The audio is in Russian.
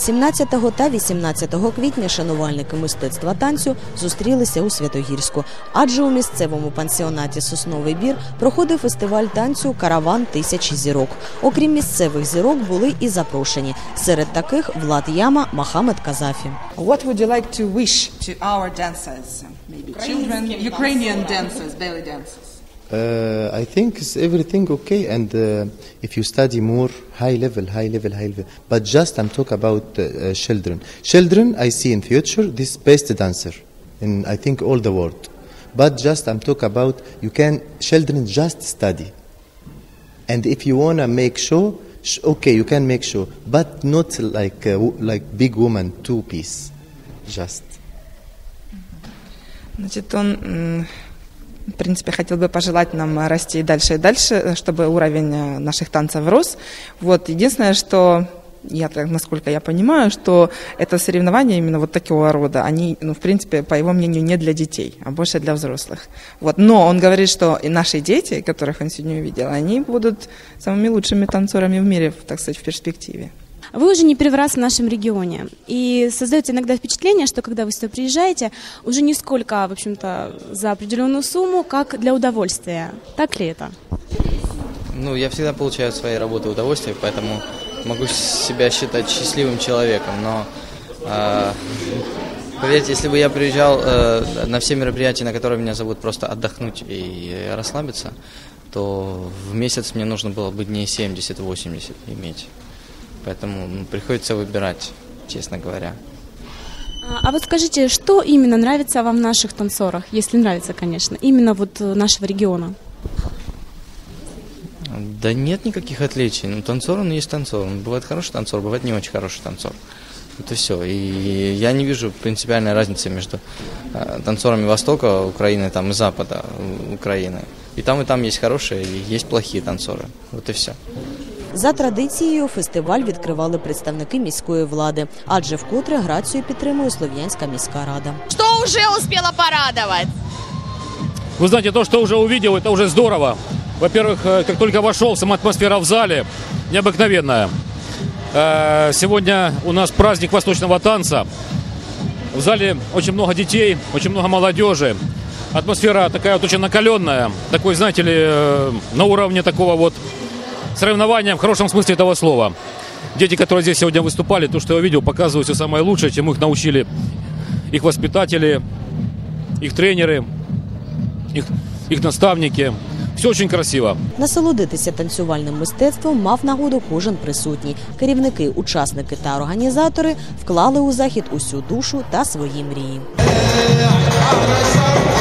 17 та 18 квітня шанувальники мистецтва танцю зустрілися у Святогірську, адже у місцевому пансіонаті Сосновий бір проходив фестиваль танцю Караван тисячі зірок. Окрім місцевих зірок, були і запрошені. Серед таких Влад Яма, Махамед Казафі. What would you like to wish to our dancers? Maybe children, Ukrainian dancers, belly dancers. Uh, I think it's everything okay, and uh, if you study more, high level, high level, high level. But just I'm talk about uh, uh, children. Children, I see in future this best dancer in I think all the world. But just I'm talk about you can children just study, and if you wanna make show, sh- okay, you can make show, but not like uh, w- like big woman two piece, just. Значит, он, м, в принципе, хотел бы пожелать нам расти дальше и дальше, чтобы уровень э, наших танцев рос. Вот, единственное, что я, насколько я понимаю, что это соревнования именно вот такого рода, они, ну, в принципе, по его мнению, не для детей, а больше для взрослых. Вот. Но он говорит, что и наши дети, которых он сегодня увидел, они будут самыми лучшими танцорами в мире, так сказать, в перспективе. Вы уже не первый раз в нашем регионе. И создается иногда впечатление, что когда вы сюда приезжаете, уже не сколько, в общем-то, за определенную сумму, как для удовольствия. Так ли это? Ну, я всегда получаю от своей работы удовольствие, поэтому могу себя считать счастливым человеком. Но э, поверьте, если бы я приезжал э, на все мероприятия, на которые меня зовут просто отдохнуть и расслабиться, то в месяц мне нужно было бы дней 70-80 иметь. Поэтому ну, приходится выбирать, честно говоря. А а вот скажите, что именно нравится вам в наших танцорах, если нравится, конечно, именно вот э, нашего региона? Да нет никаких отличий. Ну, танцор, он есть танцор. Он бывает хороший танцор, бывает не очень хороший танцор. Это все. И я не вижу принципиальной разницы между э, танцорами Востока Украины там, и Запада э, Украины. И там, и там есть хорошие, и есть плохие танцоры. Вот и все. За традицією фестиваль відкривали представники міської влади, адже вкотре грацію підтримує Слов'янська міська рада. Что уже успела порадовать? Вы знаете, то, что уже увидел, это уже здорово. Во-первых, э, как только вошел, сама атмосфера в зале необыкновенная. Э, Сегодня у нас праздник восточного танца. В зале очень много детей, очень много молодежи. Атмосфера такая вот очень накаленная. Такой, знаете ли, э, на уровне такого вот соревнования в хорошем смысле этого слова. Дети, которые здесь сегодня выступали, то, что я увидел, показывают все самое лучшее, чем их научили их воспитатели, их тренеры, их, их наставники. Все очень красиво. Насолодитися танцювальним мистецтвом мав нагоду кожен присутній. Керівники, учасники та організатори вклали у захід усю душу та свої мрії. Abraçar